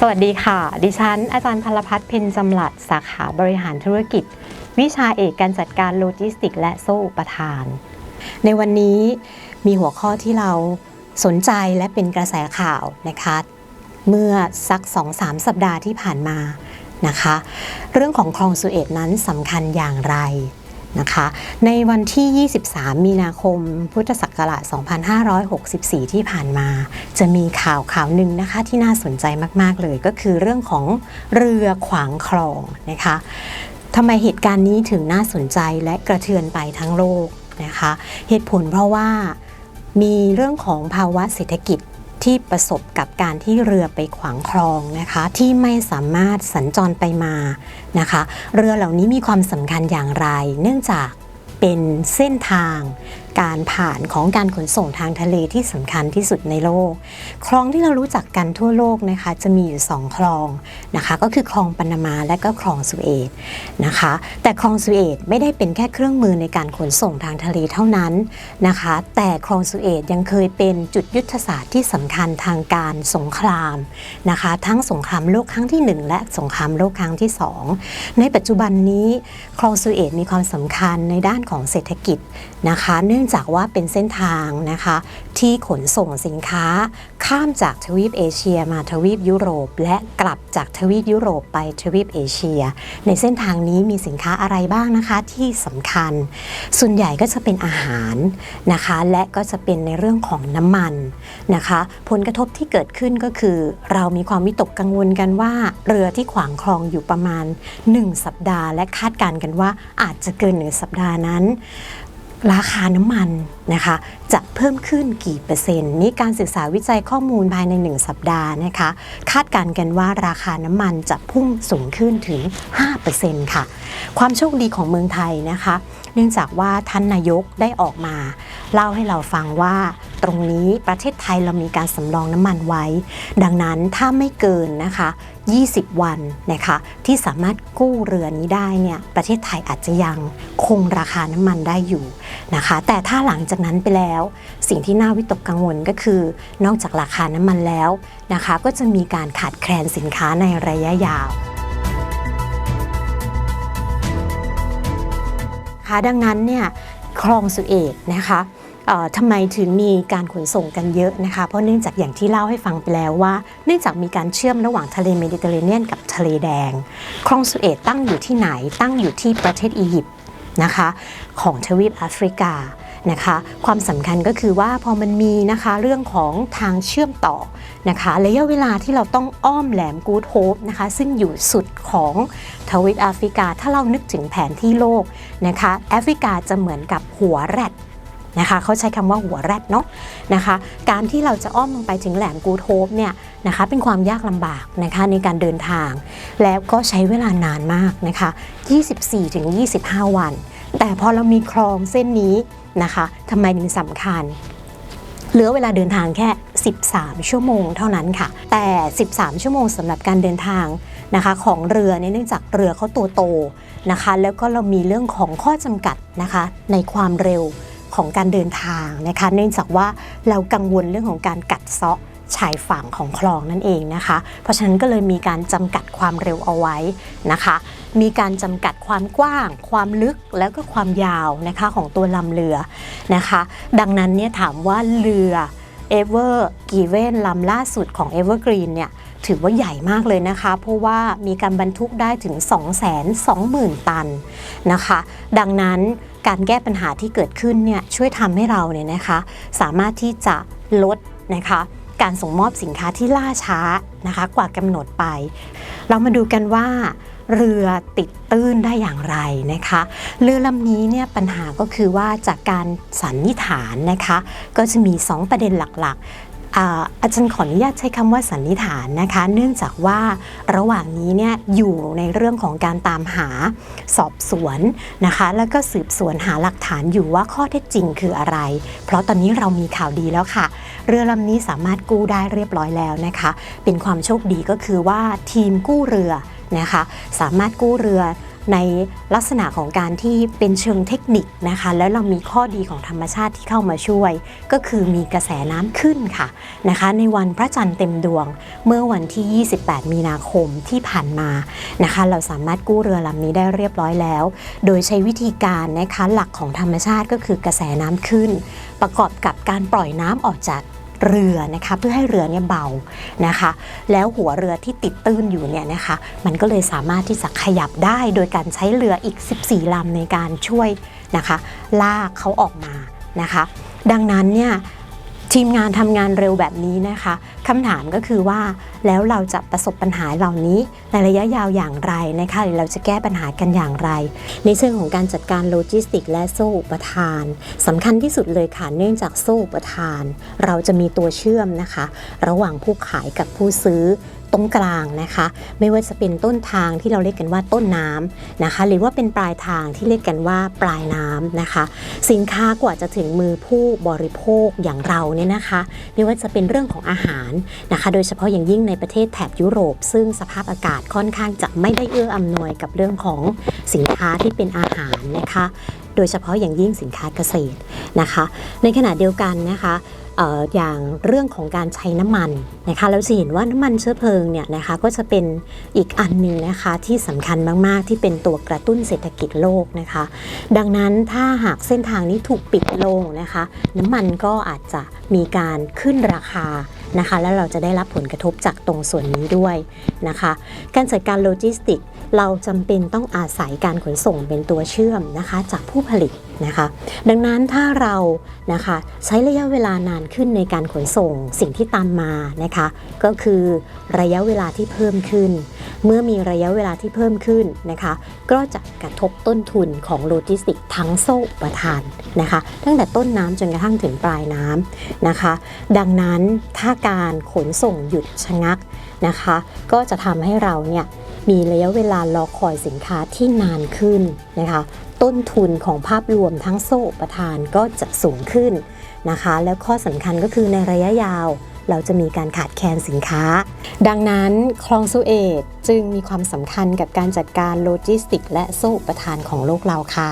สวัสดีค่ะ ดิฉัน อาจารย์พลพัฒน์เพ็ญจำหลัด สาขาบริหารธุรกิจ วิชาเอกการจัดการโลจิสติก และโซ่อุปทาน ในวันนี้มีหัวข้อที่เราสนใจและเป็นกระแสข่าวนะคะ เมื่อสัก 2-3 สัปดาห์ที่ผ่านมานะคะ เรื่องของคลองสุเอตนั้นสำคัญอย่างไร นะคะ ในวันที่ 23 มีนาคม พุทธศักราช 2564 ที่ผ่านมา จะมีข่าวข่าวหนึ่งนะคะที่น่าสนใจมาก ๆ เลยก็คือเรื่องของเรือขวางคลองนะคะทำไมเหตุการณ์นี้ถึงน่าสนใจและกระเทือนไปทั้งโลกนะคะ เหตุผลเพราะว่ามีเรื่องของภาวะเศรษฐกิจ ที่ประสบกับการที่เรือไปขวางคลองนะคะ ที่ไม่สามารถสัญจรไปมานะคะ เรือเหล่านี้มีความสำคัญอย่างไร เนื่องจากเป็นเส้นทาง การผ่านของการขนส่งทางทะเลที่สำคัญที่สุดในโลก คลองที่เรารู้จักกันทั่วโลกนะคะจะมีอยู่สองคลองนะคะ ก็คือคลองปานามาและก็คลองสุเอตนะคะ แต่คลองสุเอตไม่ได้เป็นแค่เครื่องมือในการขนส่งทางทะเลเท่านั้นนะคะ แต่คลองสุเอตยังเคยเป็นจุดยุทธศาสตร์ที่สำคัญทางการสงครามนะคะ ทั้งสงครามโลกครั้งที่หนึ่งและสงครามโลกครั้งที่สองในปัจจุบันนี้คลองสุเอตมีความสำคัญในด้านของเศรษฐกิจนะคะ เนื่องจากว่าเป็นเส้นทางนะคะ ที่ขนส่งสินค้า ข้ามจากทวีปเอเชียมาทวีปยุโรป และกลับจากทวีปยุโรปไปทวีปเอเชีย ในเส้นทางนี้มีสินค้าอะไรบ้างนะคะที่สำคัญ ส่วนใหญ่ก็จะเป็นอาหารนะคะ และก็จะเป็นในเรื่องของน้ำมันนะคะ ผลกระทบที่เกิดขึ้นก็คือ เรามีความวิตกกังวลกันว่า เรือที่ขวางคลองอยู่ประมาณ 1 สัปดาห์ และคาดการณ์กันว่าอาจจะเกินหนึ่งสัปดาห์นั้น ราคาน้ำมันนะคะจะเพิ่มขึ้นกี่เปอร์เซ็นต์ นี่การศึกษาวิจัยข้อมูลภายใน 1 สัปดาห์นะคะคาดการณ์กันว่าราคาน้ำมันจะพุ่งสูงขึ้นถึง 5%ค่ะ ความโชคดีของเมืองไทยนะคะ เนื่องจากว่าท่านนายกได้ออกมา เล่าให้เราฟังว่า ตรงนี้ประเทศไทยเรามีการสำรองน้ำมันไว้ ดังนั้นถ้าไม่เกินนะคะ 20 วันนะคะที่สามารถกู้เรือนี้ได้เนี่ยประเทศไทยอาจจะยังคงราคาน้ำมันได้อยู่นะคะ แต่ถ้าหลังจากนั้นไปแล้ว สิ่งที่น่าวิตกกังวลก็คือ นอกจากราคาน้ำมันแล้วนะคะ ก็จะมีการขาดแคลนสินค้าในระยะยาวค่ะดังนั้นเนี่ยคลองสุเอตนะคะ ทำไมถึงมีการขนส่งกันเยอะนะคะ เพราะเนื่องจากอย่างที่เล่าให้ฟังไปแล้วว่า เนื่องจากมีการเชื่อมระหว่างทะเลเมดิเตอร์เรเนียนกับทะเลแดง คลองสุเอตตั้งอยู่ที่ไหน ตั้งอยู่ที่ประเทศอียิปต์นะคะของทวีปแอฟริกานะคะความสำคัญก็คือว่าพอมันมีนะคะเรื่องของทางเชื่อมต่อนะคะระยะเวลาที่เราต้องอ้อมแหลมกูดโฮปนะคะซึ่งอยู่สุดของทวีปแอฟริกา ถ้าเรานึกถึงแผนที่โลกนะคะแอฟริกาจะเหมือนกับหัวแรด นะคะเขาใช้คำว่าหัวแรดเนาะนะคะการที่เราจะอ้อมลงไปถึงแหลมกูโฮปเนี่ยนะคะเป็นความยากลำบากนะคะในการเดินทาง แล้วก็ใช้เวลานานมากนะคะ 24-25 วัน แต่พอเรามีคลองเส้นนี้นะคะทำไมถึงสำคัญเหลือเวลาเดินทางแค่ 13 ชั่วโมงเท่านั้นค่ะ แต่ 13 ชั่วโมงสำหรับการเดินทางนะคะ ของเรือเนี่ยเนื่องจากเรือเขาตัวโตนะคะ แล้วก็เรามีเรื่องของข้อจำกัดนะคะในความเร็ว ของการเดินทางนะคะ เนื่องจากว่าเรากังวลเรื่องของการกัดเซาะชายฝั่งของคลองนั่นเองนะคะ เพราะฉะนั้นก็เลยมีการจำกัดความเร็วเอาไว้นะคะ มีการจำกัดความกว้าง ความลึกแล้วก็ความยาวนะคะของตัวลำเรือนะคะ ดังนั้นเนี่ยถามว่าเรือ Ever Given ลำล่าสุดของ Evergreen เนี่ยถือว่าใหญ่มากเลยนะคะ เพราะว่ามีการบรรทุกได้ถึง 220,000 ตันนะคะ ดังนั้นการแก้ปัญหาที่เกิดขึ้นเนี่ยช่วยทำให้เราเนี่ยนะคะ สามารถที่จะลดนะคะการส่งมอบสินค้าที่ล่าช้านะคะ กว่ากำหนดไป เรามาดูกันว่า เรือติดตื้นได้อย่างไรนะคะ เรือลำนี้เนี่ยปัญหาก็คือว่าจากการสันนิษฐานนะคะ ก็จะมี 2 ประเด็นหลักๆออาจารย์ขออนุญาตใช้คำว่าสันนิษฐานนะคะ เนื่องจากว่าระหว่างนี้เนี่ยอยู่ในเรื่องของการตามหาสอบสวนนะคะ แล้วก็สืบสวนหาหลักฐานอยู่ว่าข้อเท็จจริงคืออะไร เพราะตอนนี้เรามีข่าวดีแล้วค่ะ เรือลำนี้สามารถกู้ได้เรียบร้อยแล้วนะคะ เป็นความโชคดีก็คือว่าทีมกู้เรือ นะคะ สามารถกู้เรือในลักษณะของการที่เป็นเชิงเทคนิคนะคะ แล้วเรามีข้อดีของธรรมชาติที่เข้ามาช่วย ก็คือมีกระแสน้ำขึ้นค่ะนะคะ ในวันพระจันทร์เต็มดวงเมื่อวันที่ 28 มีนาคมที่ผ่านมานะคะ เราสามารถกู้เรือลำนี้ได้เรียบร้อยแล้ว โดยใช้วิธีการนะคะหลักของธรรมชาติก็คือกระแสน้ำขึ้น ประกอบกับการปล่อยน้ำออกจาก เรือนะคะเพื่อให้เรือเนี่ยเบานะคะ แล้วหัวเรือที่ติดตื้นอยู่เนี่ยนะคะ มันก็เลยสามารถที่จะขยับได้โดยการใช้เรืออีก 14ลำในการช่วยนะคะ ลากเขาออกมานะคะ ดังนั้นเนี่ย ทีมงานทำงานเร็วแบบนี้นะคะคำถามก็คือว่าแล้วเราจะประสบปัญหาเหล่านี้ในระยะยาวอย่างไรนะคะหรือเราจะแก้ปัญหากันอย่างไร ในเชิงของการจัดการโลจิสติก และโซ่อุปทานสำคัญที่สุดเลยค่ะเนื่องจากโซ่อุปทาน เราจะมีตัวเชื่อมนะคะ ระหว่างผู้ขายกับผู้ซื้อ ตรงกลางนะคะ ไม่ว่าจะเป็นต้นทางที่เราเรียกกันว่าต้นน้ำนะคะ หรือว่าเป็นปลายทางที่เรียกกันว่าปลายน้ำนะคะ สินค้ากว่าจะถึงมือผู้บริโภคอย่างเราเนี่ยนะคะ ไม่ว่าจะเป็นเรื่องของอาหารนะคะ โดยเฉพาะอย่างยิ่งในประเทศแถบยุโรป ซึ่งสภาพอากาศค่อนข้างจะไม่ได้เอื้ออำนวยกับเรื่องของสินค้าที่เป็นอาหารนะคะ โดยเฉพาะอย่างยิ่งสินค้าเกษตรนะคะ ในขณะเดียวกันนะคะ อออย่างเรื่องของการใช้น้ำมันนะคะเราจะเห็นว่าน้ำมันเชื้อเพลิงเนี่ยนะคะก็จะเป็นอีกอันหนึ่งนะคะที่สำคัญมากๆ ที่เป็นตัวกระตุ้นเศรษฐกิจโลกนะคะ ดังนั้นถ้าหากเส้นทางนี้ถูกปิดลงนะคะ น้ำมันก็อาจจะมีการขึ้นราคานะคะ แล้วเราจะได้รับผลกระทบจากตรงส่วนนี้ด้วยนะคะ การจัดการโลจิสติก เราจำเป็นต้องอาศัยการขนส่งเป็นตัวเชื่อมนะคะ จากผู้ผลิต นะคะ ดังนั้นถ้าเรานะคะใช้ระยะเวลานานขึ้นในการขนส่งสิ่งที่ตามมานะคะ ก็คือระยะเวลาที่เพิ่มขึ้น เมื่อมีระยะเวลาที่เพิ่มขึ้นนะคะ ก็จะกระทบต้นทุนของโลจิสติกทั้งโซ่ประทานนะคะ ตั้งแต่ต้นน้ำจนกระทั่งถึงปลายน้ำนะคะ ดังนั้นถ้าการขนส่งหยุดชะงักนะคะ ก็จะทำให้เราเนี่ยมีระยะเวลารอคอยสินค้าที่นานขึ้นนะคะ ต้นทุนของภาพรวมทั้งโซ่อประทานก็จะสูงขึ้นนะคะ แล้วข้อสำคัญก็คือในระยะยาว เราจะมีการขาดแคลนสินค้า ดังนั้นคลองสุเอตจึงมีความสำคัญกับการจัดการโลจิสติก และโซ่อุปทานของโลกเราค่ะ